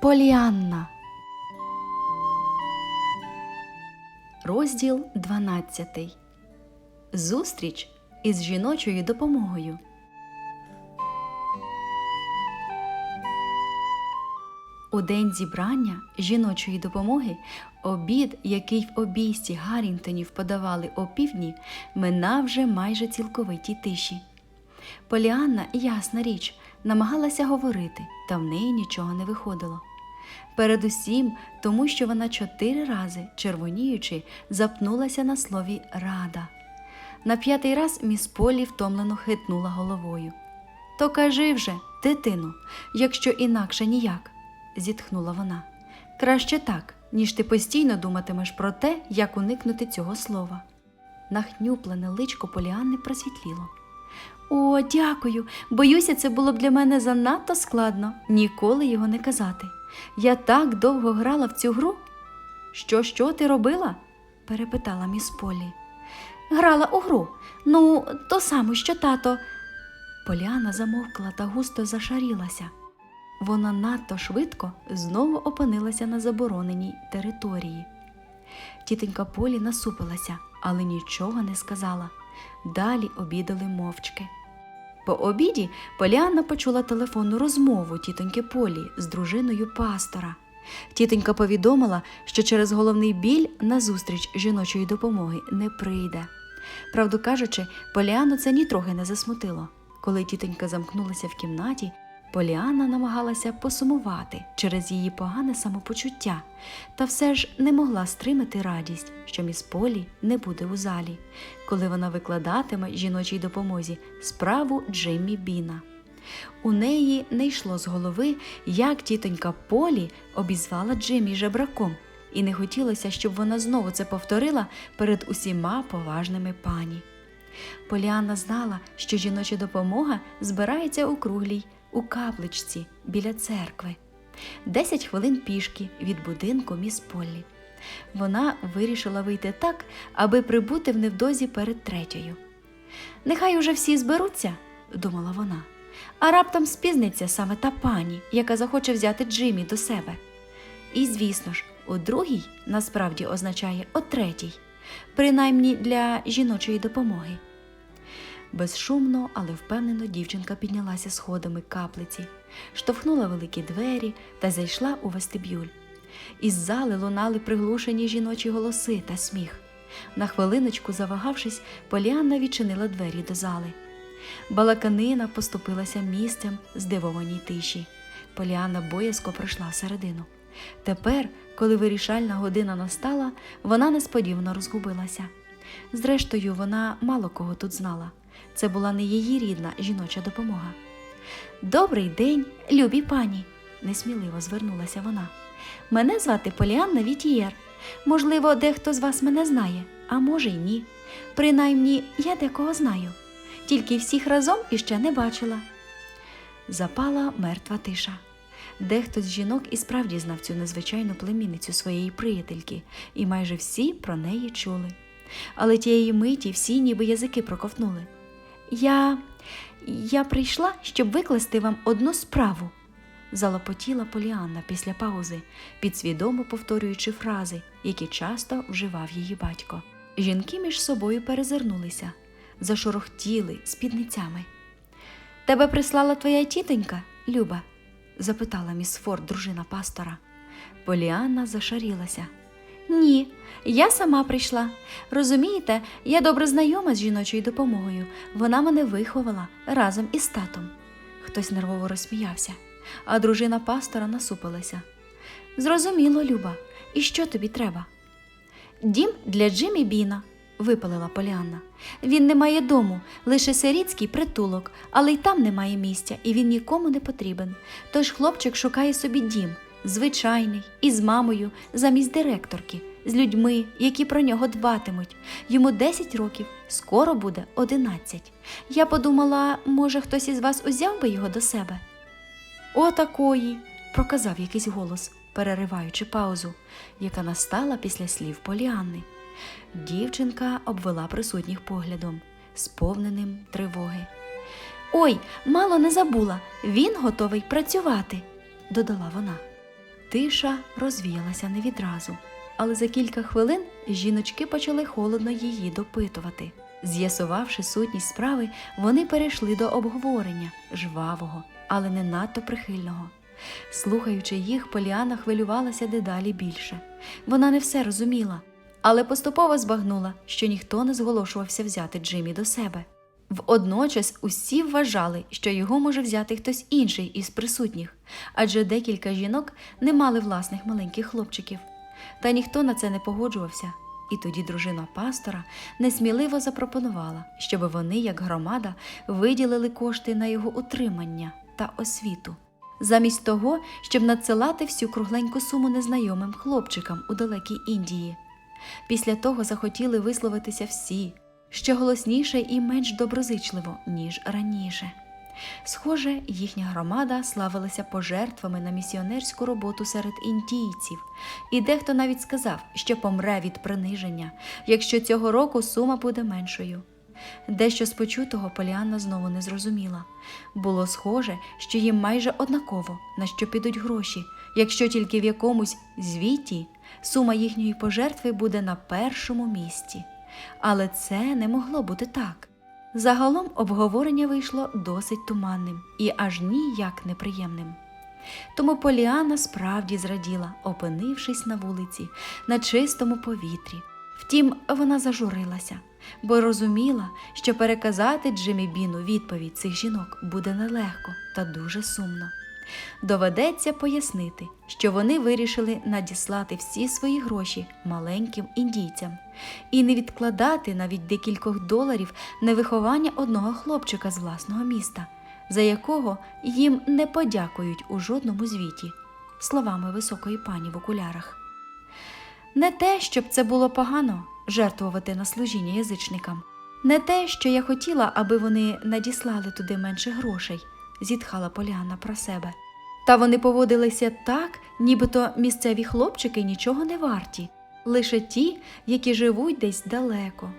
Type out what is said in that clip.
Поліанна. Розділ 12. Зустріч із жіночою допомогою. У день зібрання жіночої допомоги обід, який в обійсті Гаррінтонів подавали опівдні, минав вже майже цілковитій тиші. Поліанна, ясна річ, намагалася говорити, та в неї нічого не виходило. Передусім, тому що вона чотири рази, червоніючи, запнулася на слові рада. На п'ятий раз міс Полі втомлено хитнула головою. То кажи вже, дитину, якщо інакше ніяк, зітхнула вона. Краще так, ніж ти постійно думатимеш про те, як уникнути цього слова. Нахнюплене личко Поліанни просвітліло. О, дякую. Боюся, це було б для мене занадто складно ніколи його не казати. Я так довго грала в цю гру. Що, що ти робила? перепитала міс Полі. Грала у гру. Ну, то саме, що тато. Поляна замовкла та густо зашарілася. Вона надто швидко знову опинилася на забороненій території. Тітенька Полі насупилася, але нічого не сказала. Далі обідали мовчки. По обіді Поліанна почула телефонну розмову тітоньки Полі з дружиною пастора. Тітонька повідомила, що через головний біль на зустріч жіночої допомоги не прийде. Правду кажучи, Поліанну це нітрохи не засмутило. Коли тітонька замкнулася в кімнаті, Поліанна намагалася посумувати через її погане самопочуття, та все ж не могла стримати радість, що міс Полі не буде у залі, коли вона викладатиме жіночій допомозі справу Джиммі Біна. У неї не йшло з голови, як тітонька Полі обізвала Джиммі жебраком, і не хотілося, щоб вона знову це повторила перед усіма поважними пані. Поліанна знала, що жіноча допомога збирається у круглій у капличці біля церкви. Десять хвилин пішки від будинку міс Поллі. Вона вирішила вийти так, аби прибути в невдозі перед третьою. Нехай уже всі зберуться, думала вона, а раптом спізниться саме та пані, яка захоче взяти Джиммі до себе. І, звісно ж, у другій насправді означає о третій, принаймні для жіночої допомоги. Безшумно, але впевнено дівчинка піднялася сходами каплиці, штовхнула великі двері та зайшла у вестибюль. Із зали лунали приглушені жіночі голоси та сміх. На хвилиночку, завагавшись, Поліанна відчинила двері до зали. Балаканина поступилася місцем здивованій тиші. Поліанна боязко пройшла всередину. Тепер, коли вирішальна година настала, вона несподівано розгубилася. Зрештою, вона мало кого тут знала. Це була не її рідна жіноча допомога. Добрий день, любі пані, несміливо звернулася вона. Мене звати Поліанна Вітієр. Можливо, дехто з вас мене знає, а може й ні. Принаймні, я декого знаю, тільки всіх разом іще не бачила. Запала мертва тиша. Дехто з жінок і справді знав цю незвичайну племінницю своєї приятельки, і майже всі про неї чули. Але тієї миті всі ніби язики проковтнули. Я. я прийшла, щоб викласти вам одну справу, залопотіла Поліанна після паузи, підсвідомо повторюючи фрази, які часто вживав її батько. Жінки між собою перезирнулися, зашорохтіли спідницями. Тебе прислала твоя тітонька, Люба? запитала міс Форд, дружина пастора. Поліанна зашарілася. Ні, я сама прийшла. Розумієте, я добре знайома з жіночою допомогою. Вона мене виховала разом із татом. Хтось нервово розсміявся, а дружина пастора насупилася. Зрозуміло, Люба, і що тобі треба? Дім для Джиммі Біна, випалила Поліанна. Він не має дому, лише сирітський притулок, але й там немає місця, і він нікому не потрібен. Тож хлопчик шукає собі дім, звичайний, із мамою, замість директорки, з людьми, які про нього дбатимуть. Йому 10 років, скоро буде 11. Я подумала, може, хтось із вас узяв би його до себе. О, такої, проказав якийсь голос, перериваючи паузу, яка настала після слів Поліанни. Дівчинка обвела присутніх поглядом, сповненим тривоги. Ой, мало не забула, він готовий працювати, додала вона. Тиша розвіялася не відразу, але за кілька хвилин жіночки почали холодно її допитувати. З'ясувавши сутність справи, вони перейшли до обговорення жвавого, але не надто прихильного. Слухаючи їх, Поліана хвилювалася дедалі більше. Вона не все розуміла, але поступово збагнула, що ніхто не зголошувався взяти Джиммі до себе. Водночас усі вважали, що його може взяти хтось інший із присутніх, адже декілька жінок не мали власних маленьких хлопчиків. Та ніхто на це не погоджувався. І тоді дружина пастора несміливо запропонувала, щоб вони, як громада, виділили кошти на його утримання та освіту, замість того, щоб надсилати всю кругленьку суму незнайомим хлопчикам у далекій Індії. Після того захотіли висловитися всі, ще голосніше і менш доброзичливо, ніж раніше. Схоже, їхня громада славилася пожертвами на місіонерську роботу серед індійців, і дехто навіть сказав, що помре від приниження, якщо цього року сума буде меншою. Дещо з почутого Поліанна знову не зрозуміла. Було схоже, що їм майже однаково, на що підуть гроші, якщо тільки в якомусь звіті сума їхньої пожертви буде на першому місці. Але це не могло бути так. Загалом обговорення вийшло досить туманним і аж ніяк неприємним. Тому Поліана справді зраділа, опинившись на вулиці, на чистому повітрі. Втім, вона зажурилася, бо розуміла, що переказати Джиммі Біну відповідь цих жінок буде нелегко та дуже сумно. Доведеться пояснити, що вони вирішили надіслати всі свої гроші маленьким індійцям. І не відкладати навіть декількох доларів на виховання одного хлопчика з власного міста, за якого їм не подякують у жодному звіті, словами високої пані в окулярах. Не те, щоб це було погано жертвувати на служіння язичникам, не те, що я хотіла, аби вони надіслали туди менше грошей, зітхала Поліанна про себе. Та вони поводилися так, нібито місцеві хлопчики нічого не варті, лише ті, які живуть десь далеко,